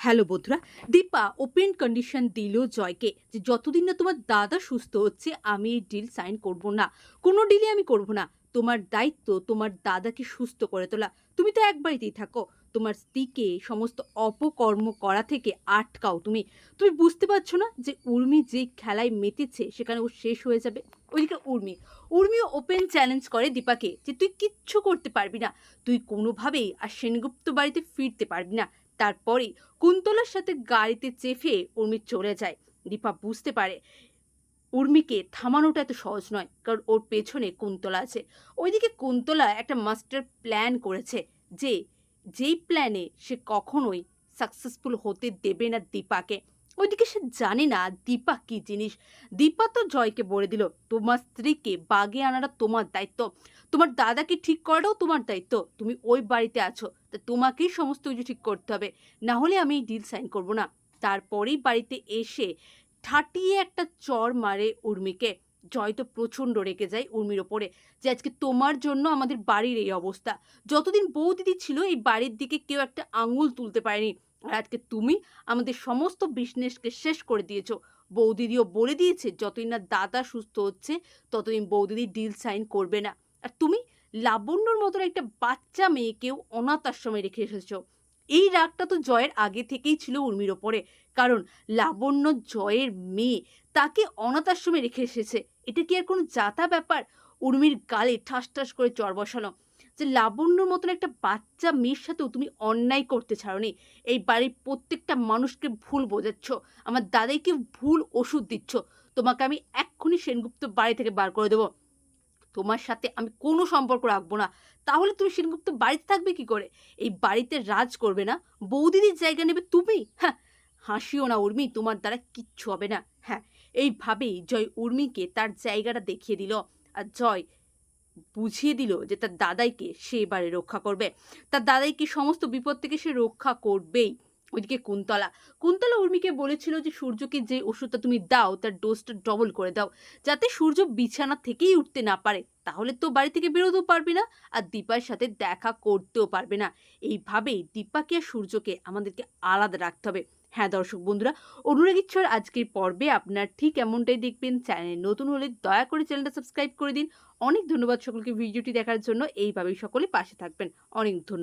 Hello বন্ধুরা, Dipa open condition দিল জয়কে যে যতদিন না তোমার দাদা সুস্থ হচ্ছে, আমি এই ডিল সাইন করব না। কোনো ডিলই আমি করব না। তোমার দায়িত্ব তোমার দাদাকে সুস্থ করে তোলা। তুমি তো এক থাকো। তোমার স্ত্রীকে সমস্ত অপকর্ম করা থেকে আটকাও তুমি। তুমি বুঝতে পারছ না যে উর্মি যে খেলায় মেতেছে, সেখানে ও শেষ হয়ে যাবে। ওইদিকে উর্মি উর্মিও ওপেন চ্যালেঞ্জ করে দীপাকে যে তুই কিচ্ছু করতে পারবি না। তুই কোনোভাবেই আর সেনগুপ্ত বাড়িতে ফিরতে পারবি না। তারপরেই কুন্তলার সাথে গাড়িতে চেপে উর্মি চলে যায়। দীপা বুঝতে পারে উর্মিকে থামানোটা এত সহজ নয়, কারণ ওর পেছনে কুন্তলা আছে। ওইদিকে কুন্তলা একটা মাস্টার প্ল্যান করেছে যে, যেই প্ল্যানে সে কখনোই সাকসেসফুল হতে দেবে না দীপাকে। ওইদিকে সে জানে না দীপা কি জিনিস। দীপা তো জয়কে বলে দিল, তোমার স্ত্রীকে বাগে আনাটা তোমার দায়িত্ব। তোমার দাদাকে ঠিক করাটাও তোমার দায়িত্ব। তুমি ওই বাড়িতে আছো, তা তোমাকেই সমস্ত কিছু ঠিক করতে হবে। না হলে আমি ডিল সাইন করব না। তারপরেই বাড়িতে এসে ঠাটিয়ে একটা চর মারে উর্মিকে। জয় তো প্রচণ্ড রেগে যায় উর্মির ওপরে যে আজকে তোমার জন্য আমাদের বাড়ির এই অবস্থা। যতদিন বউ দিদি ছিল, এই বাড়ির দিকে কেউ একটা আঙুল তুলতে পারেনি। আর আজকে তুমি আমাদের সমস্ত বিজনেসকে শেষ করে দিয়েছ। বৌদিদিও বলে দিয়েছে যতদিন না দাদা সুস্থ হচ্ছে, ততদিন বৌদিদি ডিল সাইন করবে না। আর তুমি লাবণ্যর মতন একটা বাচ্চা মেয়েকেও অনাথ আশ্রমে রেখে এসেছ। এই রাগটা তো জয়ের আগে থেকেই ছিল উর্মির ওপরে। কারণ লাবণ্য জয়ের মেয়ে, তাকে অনাথ আশ্রমে রেখে এসেছে। এটা কি আর কোনো যাতা ব্যাপার? উর্মির গালে ঠাস ঠাস করে চর বসানো যে লাবণ্যর মতন একটা বাচ্চা মেয়ের সাথেও তুমি অন্যায় করতে ছাড়নি। এই বাড়ির প্রত্যেকটা মানুষকে ভুল বোঝাচ্ছ। আমার দাদাইকে ভুল ওষুধ দিচ্ছ। তোমাকে আমি এক্ষুনি সেনগুপ্ত বাড়ি থেকে বার করে দেবো। তোমার সাথে আমি কোনো সম্পর্ক রাখব না। তাহলে তুমি সেনগুপ্ত বাড়িতে থাকবে কি করে? এই বাড়িতে রাজ করবে না? বৌদিদির জায়গা নেবে তুমি? হ্যাঁ হাসিও না উর্মি, তোমার দ্বারা কিচ্ছু হবে না। হ্যাঁ এইভাবেই জয় উর্মিকে তার জায়গাটা দেখিয়ে দিল। আর জয় বুঝিয়ে দিল যে তার দাদাইকে সে এবারে রক্ষা করবে। তার দাদাইকে সমস্ত বিপদ থেকে সে রক্ষা করবেই। ওইদিকে কুন্তলা। কুন্তলা উর্মিকে বলেছিল যে, সূর্যকে যে ওষুধটা তুমি দাও, তার ডোজটা ডবল করে দাও, যাতে সূর্য বিছানা থেকেই উঠতে না পারে। তাহলে তো বাড়ি থেকে বেরোতেও পারবে না, আর দীপার সাথে দেখা করতেও পারবে না। এইভাবেই দীপাকে আর সূর্যকে আমাদেরকে আলাদা রাখতে হবে। হ্যাঁ দর্শক বন্ধুরা, অনুরাগীচ্ছর আজকের পর্বে আপনার ঠিক এমনটাই দেখবেন। চ্যানেল নতুন হলে দয়া করে চ্যানেলটা সাবস্ক্রাইব করে দিন। অনেক ধন্যবাদ সকলকে ভিডিওটি দেখার জন্য। এইভাবেই সকলে পাশে থাকবেন। অনেক ধন্যবাদ।